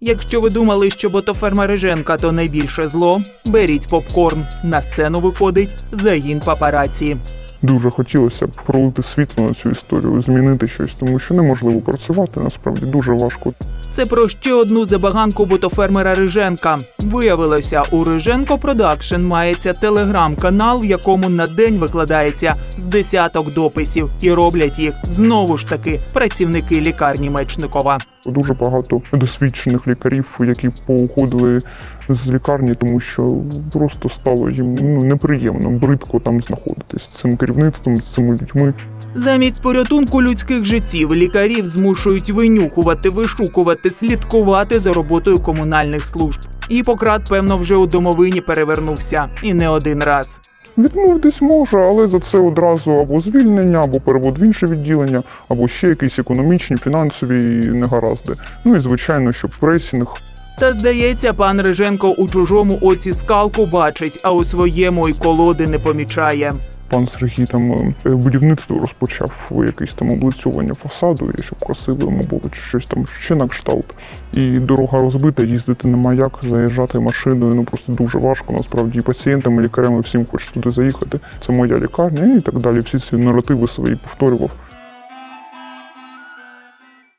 Якщо ви думали, що ботоферма Риженка то найбільше зло, беріть попкорн. На сцену виходить загін папараці. Дуже хотілося б пролити світло на цю історію, змінити щось, тому що неможливо працювати насправді дуже важко. Це про ще одну забаганку ботофермера Риженка. Виявилося, у Риженко Продакшн мається телеграм-канал, в якому на день викладається з десяток дописів, і роблять їх знову ж таки працівники лікарні Мечникова. Дуже багато досвідчених лікарів, які поуходили з лікарні, тому що просто стало їм ну неприємно, бридко там знаходитись з цим керівництвом, з цими людьми. Замість порятунку людських життів лікарів змушують винюхувати, вишукувати, слідкувати за роботою комунальних служб. Гіппократ, певно, вже у домовині перевернувся і не один раз. Відмовитись може, але за це одразу або звільнення, або перевод в інше відділення, або ще якісь економічні, фінансові негаразди. Ну і звичайно, що пресінг. Та здається, пан Риженко у чужому оці скалку бачить, а у своєму й колоди не помічає. Пан Сергій там е, будівництво розпочав якесь там облицьовування фасаду, і щоб красиво йому було чи щось там ще на кшталт. І дорога розбита, їздити нема як, заїжджати машиною. Ну просто дуже важко. Насправді і пацієнтам, і лікарям, і всім хочуть туди заїхати. Це моя лікарня і так далі. Всі ці наративи свої повторював.